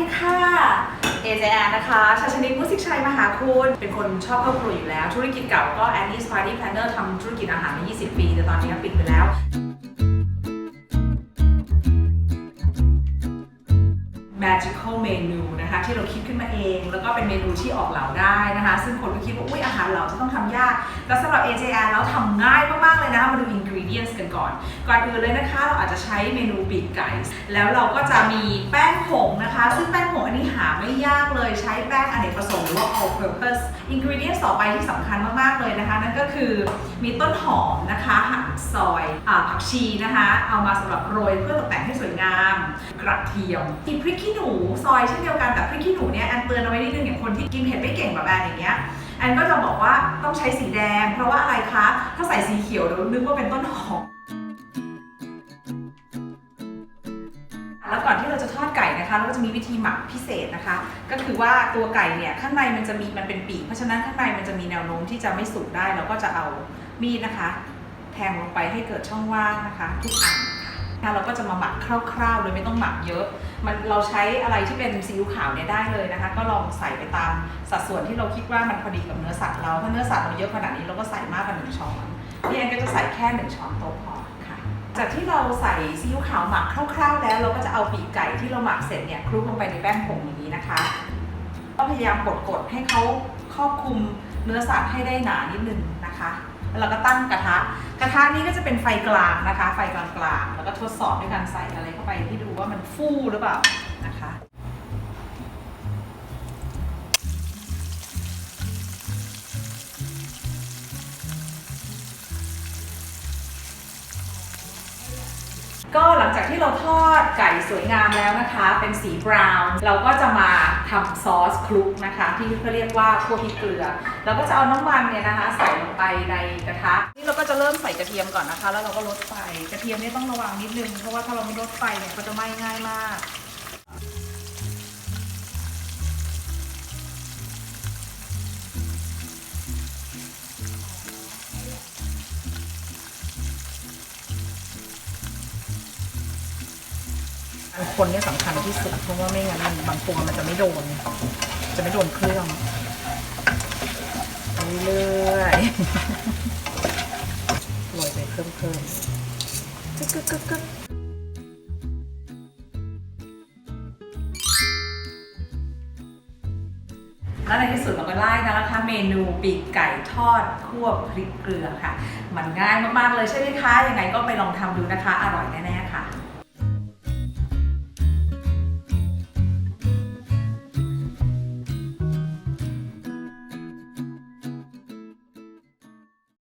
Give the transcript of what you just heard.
ดีค่ะเอเจแอนะคะชาชนิดมุสิกชัยมหาคุณ เป็นคนชอบครอบครัวอยู่แล้ว ธุรกิจเก่าก็ Annie's Party Planner ทำธุรกิจอาหารมา 20 ปี แต่ตอนนี้ปิดไปแล้ว magical menu นะคะที่เราคิดขึ้นมาเอง แล้วก็เป็นเมนูที่ออกเหล่าได้นะคะ ซึ่งคนก็คิดว่าอุ้ยอาหารเหล่าจะต้องทำยากแต่สำหรับ AJR แล้วทำง่ายมาก ๆ เลยนะคะมาดู ingredients กันก่อน ก่อนอื่นเลยนะคะ เราอาจจะใช้เมนูปีกไก่ แล้วเราก็จะมีแป้ง ซึ่งแป้งผงอันนี้หาไม่ยากเลยใช้แป้งอเนกประสงค์หรือว่า all purpose ingredients ต่อไปที่สำคัญมาก ๆ เลยนะคะ นั่นก็คือมีต้นหอมนะคะหั่นซอยอผักชีนะคะ เอามาสำหรับโรยเพื่อตกแต่งให้สวยงาม กระเทียมมีพริกขี้หนูซอยเช่นเดียวกันแต่พริกขี้หนูเนี่ยแอนเตือนเอาไว้นิดนึงอย่างคนที่กินเผ็ดไม่เก่งแบบแอนอย่างเงี้ยแอนก็จะบอกว่าต้องใช้สีแดง เพราะว่าอะไรคะ ถ้าใส่สีเขียวเดี๋ยวนึกว่าเป็นต้นหอม ก่อนที่เราจะทอดไก่นะคะเราก็จะมีวิธีหมักพิเศษนะคะ ก็คือว่าตัวไก่เนี่ยข้างในมันจะมีมันเป็นปีกเพราะฉะนั้นข้างในมันจะมีแนวโน้มที่จะไม่สุกได้เราก็จะเอามีดนะคะ แทงลงไปให้เกิดช่องว่างนะคะ ทุกอันค่ะเราก็จะมาหมักคร่าวๆโดยไม่ต้องหมักเยอะ มันเราใช้อะไรที่เป็นซีอิ๊วขาวเนี่ยได้เลยนะคะ ก็ลองใส่ไปตามสัดส่วนที่เราคิดว่ามันพอดีกับเนื้อสัตว์เราถ้าเนื้อสัตว์เราเยอะขนาดนี้เราก็ใส่มากกว่าหนึ่งช้อนพี่แอนก็จะใส่แค่หนึ่งช้อนโต๊ะพอค่ะ จากที่เราใส่ซีอิ๊วขาวหมักคร่าวๆแล้ว เราก็จะเอาปีกไก่ที่เราหมักเสร็จเนี่ยคลุกลงไปในแป้งผงอย่างนี้นะคะก็พยายามกดๆให้เขาครอบคลุมเนื้อสัตว์ให้ได้หนานิดนึงนะคะแล้วเราก็ตั้งกระทะ กระทะนี้ก็จะเป็นไฟกลางนะคะ ไฟกลางๆ แล้วก็ทดสอบด้วยการใส่อะไรเข้าไปที่ดูว่ามันฟูหรือเปล่านะคะ ก็หลังจากที่เราทอดไก่สวยงามแล้วนะคะ เป็นสีบราวน์เราก็จะมาทำซอสคลุกนะคะ ที่เขาเรียกว่าคั่วพริกเกลือเราก็จะเอาน้ำมันเนี่ยนะคะ ใส่ลงไปในกระทะนี่เราก็จะเริ่มใส่กระเทียมก่อนนะคะ แล้วเราก็ลดไฟกระเทียมเนี่ยต้องระวังนิดนึงเพราะว่าถ้าเราไม่ลดไฟเนี่ยก็จะไหม้ง่ายมาก คนเนี่ยสำคัญที่สุดเพราะว่าไม่งั้นมันบางตัวมันจะไม่โดน จะไม่โดนเครื่องไปเรื่อยๆโรยไปเพิ่มเพิ่มกึกกึกกึกกึกแล้วในที่สุดเราก็ได้นะนะคะเมนูปีกไก่ทอดคั่วพริกเกลือค่ะ มันง่ายมากๆเลยใช่ไหมคะ ยังไงก็ไปลองทำดูนะคะ อร่อยแน่ๆค่ะ